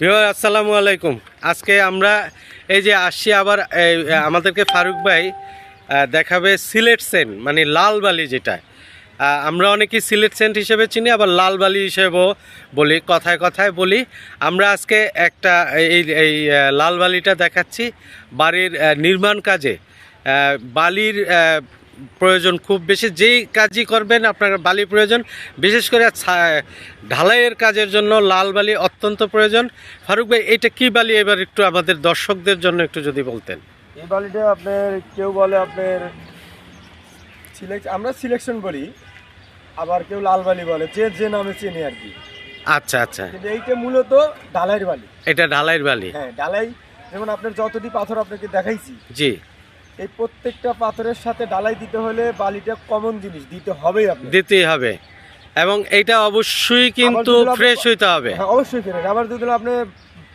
Viewer আসসালামু আলাইকুম। আজকে আমরা এই যে আসছি আবার আমাদেরকে ফারুক ভাই দেখাবে সিলেট সেন্ট মানে লাল বালি যেটা। আমরা অনেকেই সিলেট সেন্ট হিসেবে চিনি, আবার লাল বালি হিসেবেও বলি, কথায় কথায় বলি। আমরা আজকে একটা এই এই লাল বালিটা দেখাচ্ছি, বাড়ির নির্মাণ কাজে। বালির প্রয়োজন খুব বেশি যেই কাজই করবেন আপনার বালি প্রয়োজন বিশেষ করে ঢালাইয়ের কাজের জন্য লাল বালি অত্যন্ত প্রয়োজন। ফারুক ভাই এটা কি বালি? এবার একটু আমাদের দর্শকদের জন্য একটু যদি বলতেন। এই বালিটা আপনার কেউ বলে আপনার আমরা সিলেকশন বলি আবার কেউ লাল বালি বলে যে যে নামে চেনে আর কি। আচ্ছা আচ্ছা। এইটা মূলত ঢালাইয়ের বালি। এটা ঢালাইয়ের বালি। হ্যাঁ ঢালাই যেমন আপনার যতটি পাথর আপনাকে দেখাইছি জি। এই প্রত্যেকটা পাথরের সাথে ডালাই দিতে হলে বালিটা কমন জিনিস দিতে হবে আপনি দিতেই হবে। এবং এটা অবশ্যই কিন্তু ফ্রেশ হইতে হবে। হ্যাঁ অবশ্যই ফেরেন আবার যদি আপনি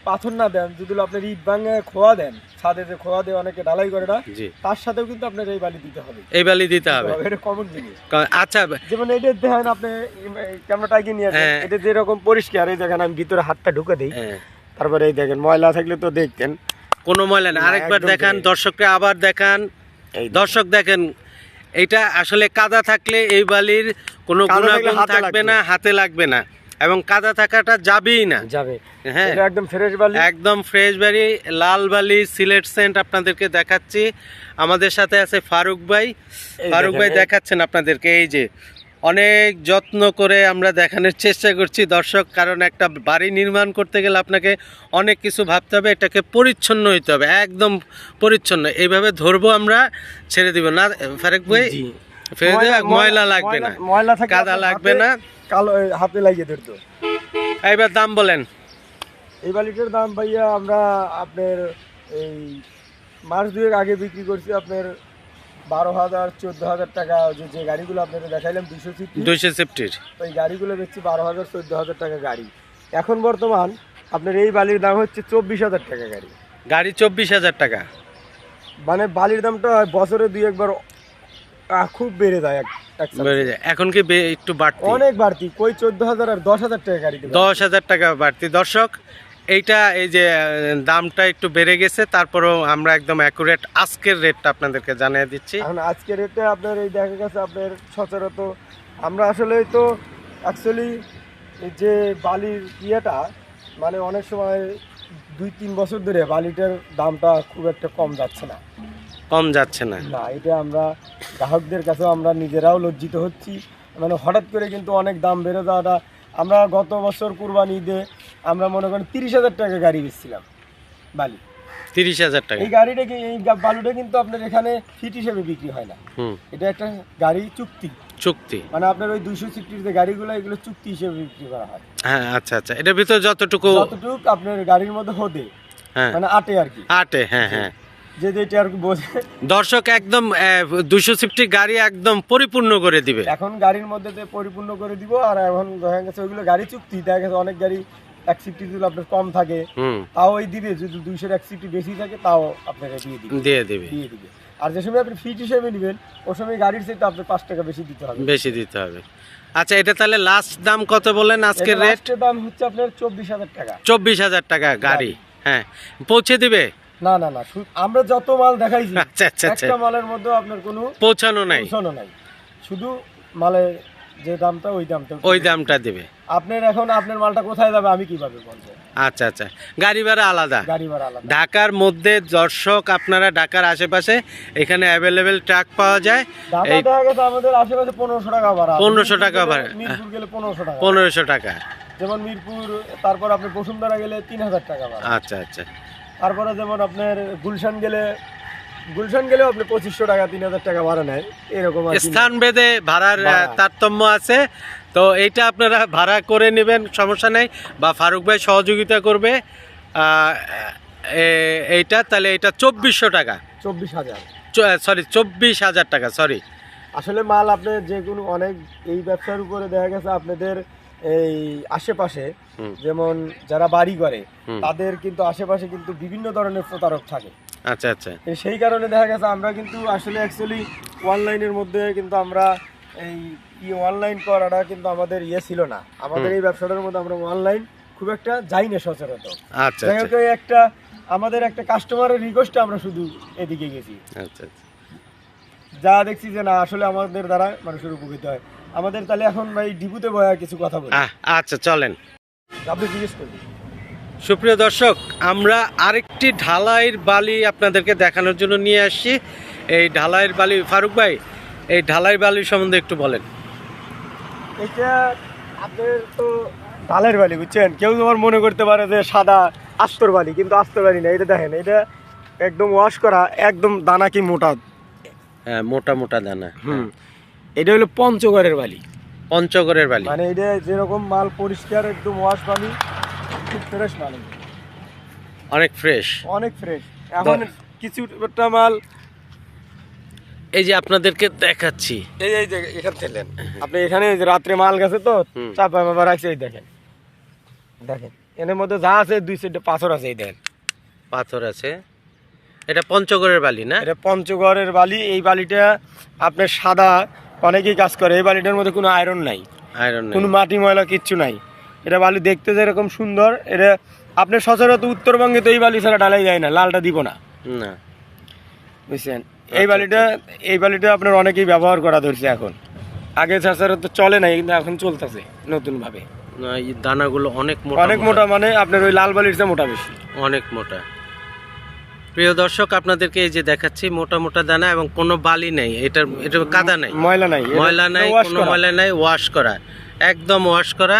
পাথর না দেন যদি আপনার ইট ভাঙে খোয়া দেন ছাদে যে খোয়া দিয়ে অনেকে ডালাই করে না তার সাথেও কিন্তু আপনার এই বালি দিতে হবে। এই বালি দিতে হবে। এটা কমন জিনিস। আচ্ছা যেমন এটা দেখেন আপনি ক্যামেরাটা এগিয়ে নিয়ে আসেন। হ্যাঁ। এটা যেরকম পরিষ্কার এই দেখেন আমি ভিতরে হাতটা ঢুকে দিই। হ্যাঁ, তারপরে এই দেখেন ময়লা থাকলে তো দেখতেন। কোনো ময়লা না। আরেকবার দেখান। দর্শককে আবার দেখান। দর্শক দেখেন এটা আসলে কাদা থাকলে এই বালির কোনো গুণাগুণ থাকবে না হাতে লাগবে না। এবং কাদা থাকাটা যাবেই না। যাবে। হ্যাঁ। এটা একদম ফ্রেশ বালি। একদম ফ্রেশ বালি লাল বালি সিলেট সেন্ট আপনাদেরকে দেখাচ্ছি। আমাদের সাথে আছে ফারুক ভাই। ফারুক ভাই দেখাচ্ছেন আপনাদেরকে এই যে। অনেক যত্ন করে আমরা দেখানোর চেষ্টা করছি। দর্শক কারণ একটা বাড়ি নির্মাণ করতে গেলে আপনাকে অনেক কিছু ভাবতে হবে। এটাকে পরিচ্ছন্ন হইতে হবে একদম পরিচ্ছন্ন। এইভাবে ধরবো আমরা ছেড়ে দিব না। ফারুক ভাই। ফেলে দেবে ময়লা লাগবে না। ময়লা- ময়লা কাদা লাগবে না। কালো হাতে লাগিয়ে ধরতো এইবার দাম বলেন। এই বালিটার দাম ভাইয়া আমরা আপনার এই মাস দুয়েক আগে বিক্রি করছি আপনার বারো হাজার চোদ্দ হাজার টাকা যে যে গাড়িগুলো আপনাদের দেখাইলাম দুশো সিট দুইশো সেফটির। ওই গাড়িগুলো বেচছি বারো হাজার চোদ্দ হাজার টাকা গাড়ি। এখন বর্তমান আপনার এই বালির দাম হচ্ছে চব্বিশ হাজার টাকা গাড়ি। গাড়ি চব্বিশ হাজার টাকা। মানে বালির দামটা বছরে দুই একবার খুব বেড়ে যায় বেড়ে যায়। এখন কি একটু বাড়তি? অনেক বাড়তি। কই চোদ্দ হাজার আর দশ হাজার টাকা গাড়ি দশ হাজার টাকা বাড়তি। দর্শক এইটা এই যে দামটা একটু বেড়ে গেছে তারপরেও আমরা একদম অ্যাকুরেট আজকের রেটটা আপনাদেরকে জানিয়ে দিচ্ছি। এখন আজকে রেটে আপনার এই দেখা গেছে আপনার সচরাচর আমরা আসলে তো অ্যাকচুয়ালি যে বালির ইয়েটা মানে অনেক সময় দুই তিন বছর ধরে বালিটার দামটা খুব একটা কম যাচ্ছে না। কম যাচ্ছে না। না এটা আমরা গ্রাহকদের কাছেও আমরা নিজেরাও লজ্জিত হচ্ছি। মানে হঠাৎ করে কিন্তু অনেক দাম বেড়ে যাওয়াটা আমরা গত বছর কুরবানি ঈদে আমরা মনে করেন তিরিশ হাজার টাকা গাড়ি বেচছিলাম বালি। তিরিশ হাজার টাকা। এই গাড়িটা এই বালুটা কিন্তু আপনার এখানে ফিট হিসেবে বিক্রি হয় না। এটা একটা গাড়ি চুক্তি। চুক্তি। মানে আপনার ওই দুইশো সিটির যে গাড়িগুলো এগুলো চুক্তি হিসেবে বিক্রি করা হয়। হ্যাঁ আচ্ছা আচ্ছা। এটার ভিতরে যতটুকু যতটুক আপনার গাড়ির মধ্যে হতে হ্যাঁ। মানে আটে আর কি। আটে হ্যাঁ হ্যাঁ। যে যেটা আর কি বোঝে। দর্শক একদম দুশো সিফটি গাড়ি একদম পরিপূর্ণ করে দিবে। এখন গাড়ির মধ্যে পরিপূর্ণ করে দিব আর এখন দেখা গেছে ওইগুলো গাড়ি চুক্তি দেখা গেছে অনেক গাড়ি যদি আপনার কম থাকে তাও ওই দিবে যদি দুইশোর বেশি থাকে তাও আপনাকে দিয়ে দিবে। দিয়ে দিবে। দিয়ে দিবে। আর যে সময় আপনি ফিট হিসেবে নেবেন ওই সময় গাড়ির সেটা আপনার পাঁচ টাকা বেশি দিতে হবে। বেশি দিতে হবে। আচ্ছা এটা তাহলে লাস্ট দাম কত বলেন আজকের এটা রেট দাম হচ্ছে আপনার চব্বিশ হাজার টাকা। চব্বিশ হাজার টাকা গাড়ি। হ্যাঁ। পৌঁছে দিবে? না না না আমরা যত মাল দেখাইছি আচ্ছা আচ্ছা আচ্ছা। একটা মালের মধ্যে আপনার কোনো পৌঁছানো নাই। পৌঁছানো নাই। শুধু মালের যে দামটা ওই দামটা ওই দামটা দিবে। আপনার এখন আপনার মালটা কোথায় যাবে আমি কীভাবে বলব? আচ্ছা আচ্ছা। গাড়ি ভাড়া আলাদা। গাড়ি ভাড়া আলাদা। ঢাকার মধ্যে দর্শক আপনারা ঢাকার আশেপাশে এখানে অ্যাভেলেবেল ট্রাক পাওয়া যায়। এই আমাদের আশেপাশে পনেরোশো টাকা ভাড়া। 1500 টাকা ভাড়া। মিরপুর গেলে পনেরোশো টাকা। পনেরোশো টাকা। যেমন মিরপুর তারপর আপনি বসুন্ধরা গেলে তিন হাজার টাকা ভাড়া। আচ্ছা আচ্ছা। তারপরে যেমন আপনার গুলশান গেলে গুলশান গেলেও আপনি পঁচিশশো টাকা তিন হাজার টাকা ভাড়া নেয়। এরকম স্থান ভেদে ভাড়ার তারতম্য আছে। তো এইটা আপনারা ভাড়া করে নেবেন সমস্যা নেই। বা ফারুক ভাই সহযোগিতা করবে। এইটা তাহলে এটা চব্বিশশো টাকা। চব্বিশ হাজার। সরি চব্বিশ হাজার টাকা সরি আসলে মাল আপনি যে কোনো অনেক এই ব্যবসার উপরে দেখা গেছে আপনাদের এই আশেপাশে যেমন যারা বাড়ি করে তাদের কিন্তু আশেপাশে কিন্তু বিভিন্ন ধরনের প্রতারক থাকে। আচ্ছা আচ্ছা। সেই কারণে দেখা গেছে আমরা কিন্তু আসলে অ্যাকচুয়ালি অনলাইনের মধ্যে কিন্তু আমরা এই কি অনলাইন করাটা কিন্তু আমাদের ইয়ে ছিল না। আমাদের এই ব্যবসাটার মধ্যে আমরা অনলাইন খুব একটা যাই না সচরাচর আচ্ছা যাই আচ্ছা। হোক, একটা আমাদের একটা কাস্টমারের রিকোয়েস্টে আমরা শুধু এদিকে গেছি। আচ্ছা আচ্ছা। যা দেখছি যে না আসলে আমাদের দ্বারা মানুষের উপকৃত হয়। আমাদের তাহলে এখন ভাই ডিপুতে বয়া কিছু কথা বলি। আচ্ছা চলেন। আপনি জিজ্ঞেস করবেন সুপ্রিয় দর্শক আমরা আরেকটি ঢালাইয়ের বালি আপনাদেরকে দেখানোর জন্য নিয়ে আসছি। এই ঢালাইয়ের বালি ফারুক ভাই এই ঢালাই বালি সম্বন্ধে একটু বলেন। এটা তো ঢালের বালি বুঝছেন? কেউ তোমার মনে করতে পারে যে সাদা আস্তর বালি কিন্তু আস্তর বালি না এটা দেখেন এটা একদম ওয়াশ করা একদম দানা কি মোটা? হ্যাঁ মোটা মোটা দানা হুম। এটা হলো পঞ্চগড়ের বালি। পঞ্চগড়ের বালি। মানে এটা যেরকম মাল পরিষ্কার একদম ওয়াশ বালি খুব ফ্রেশ মাল অনেক ফ্রেশ অনেক ফ্রেশ এখন কিছুটা মাল এই যে আপনাদেরকে দেখাচ্ছি। এই এই যে এখান থেকে আপনি এখানে এই যে রাত্রে মাল গেছে তো চাপা মাপা রাখছে এই দেখেন। দেখেন এর মধ্যে যা আছে দুই সাইডে পাথর আছে এই দেখেন। পাথর আছে। এটা পঞ্চগড়ের বালি না? এটা পঞ্চগড়ের বালি এই বালিটা আপনার সাদা অনেকেই কাজ করে। এই বালিটার মধ্যে কোনো আয়রন নাই। আয়রন কোনো মাটি ময়লা কিচ্ছু নাই। এটা বালি দেখতে যেরকম সুন্দর এটা আপনার সচরাচর উত্তরবঙ্গে তো এই বালি ছাড়া ঢালাই যায় না লালটা দিব না। না। বুঝছেন? এই বালিটা এই বালিটা আপনার অনেকেই ব্যবহার করা ধরছে এখন। আগে সচরাচর চলে না কিন্তু এখন চলতেছে নতুন ভাবে দানাগুলো অনেক মোটা অনেক মোটা। মানে আপনার ওই লাল বালির চেয়ে মোটা বেশি। অনেক মোটা। প্রিয় দর্শক আপনাদেরকে এই যে দেখাচ্ছি মোটা মোটা দানা এবং কোনো বালি নেই। এটার এটা কাদা নাই। ময়লা নাই ময়লা নাই কোনো ময়লা নাই ওয়াশ করা। একদম ওয়াশ করা।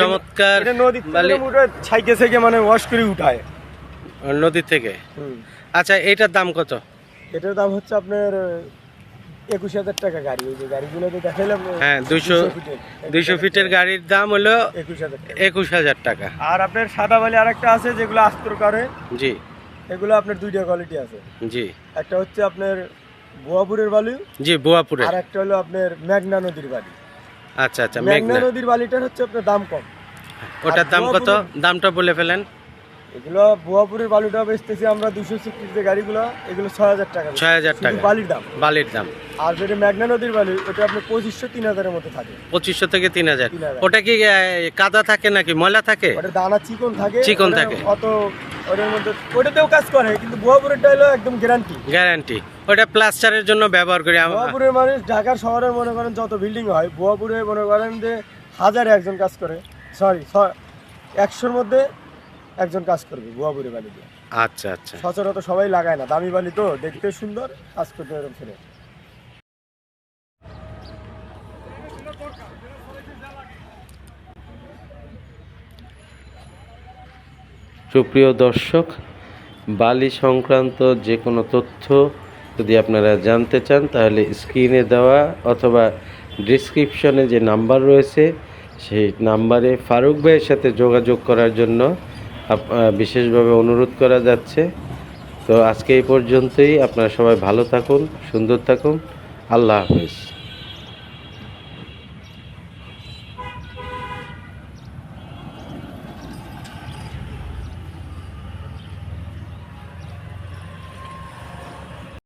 চমৎকার ছাইকে মানে ওয়াশ করে উঠায়। নদী থেকে? আচ্ছা এইটার দাম কত? এটার দাম হচ্ছে আপনার একুশ হাজার টাকা গাড়ি। ওই যে দেখাইলাম হ্যাঁ দুইশো দুইশো ফিটের গাড়ির দাম হলো একুশ হাজার একুশ হাজার টাকা। আর আপনার সাদা বালি আরেকটা আছে যেগুলো আস্তর করে। জি। এগুলো আপনার দুইটা কোয়ালিটি আছে। জি। একটা হচ্ছে আপনার বোয়াপুরের বালি। জি বোয়াপুরে আর একটা হলো আপনার মেঘনা নদীর বালি। আচ্ছা আচ্ছা মেঘনা। নদীর বালিটার হচ্ছে আপনার দাম কম। ওটার দাম কত? দামটা বলে ফেলেন। এগুলো বোয়াপুরের বালুটা বেচতেছি আমরা দুশো সিক্সটির যে গাড়িগুলো এগুলো ছয় হাজার টাকা ছয় হাজার টাকা। বালির দাম। বালির দাম। আর যেটা মেঘনা নদীর বালি ওটা আপনার পঁচিশশো তিন হাজারের মধ্যে থাকে। পঁচিশশো থেকে তিন হাজার। ওটা কি কাদা থাকে নাকি? ময়লা থাকে? ওটা দানা চিকন থাকে চিকন থাকে। অত ওটার মধ্যে ওটাতেও কাজ করে কিন্তু বোয়াপুরেরটা হলো একদম গ্যারান্টি গ্যারান্টি ওটা প্লাস্টারের জন্য ব্যবহার করি বোয়াপুরের মানুষ ঢাকার শহরের মনে করেন যত বিল্ডিং হয় বোয়াপুরে মনে করেন যে হাজারে একজন কাজ করে। সরি একশোর মধ্যে একজন কাজ করবে বোয়াপুরে বালি দিয়ে আচ্ছা আচ্ছা। সচরাচর সবাই লাগায় না দামি বালি তো দেখতে সুন্দর কাজ করতে এরকম ছেলে। সুপ্রিয় দর্শক বালি সংক্রান্ত যে কোনো তথ্য যদি আপনারা জানতে চান তাহলে স্ক্রিনে দেওয়া অথবা ডিসক্রিপশনে যে নাম্বার রয়েছে সেই নাম্বারে ফারুক ভাইয়ের সাথে যোগাযোগ করার জন্য বিশেষভাবে অনুরোধ করা যাচ্ছে। তো আজকে এই পর্যন্তই। আপনারা সবাই ভালো থাকুন, সুন্দর থাকুন। আল্লাহ হাফেজ।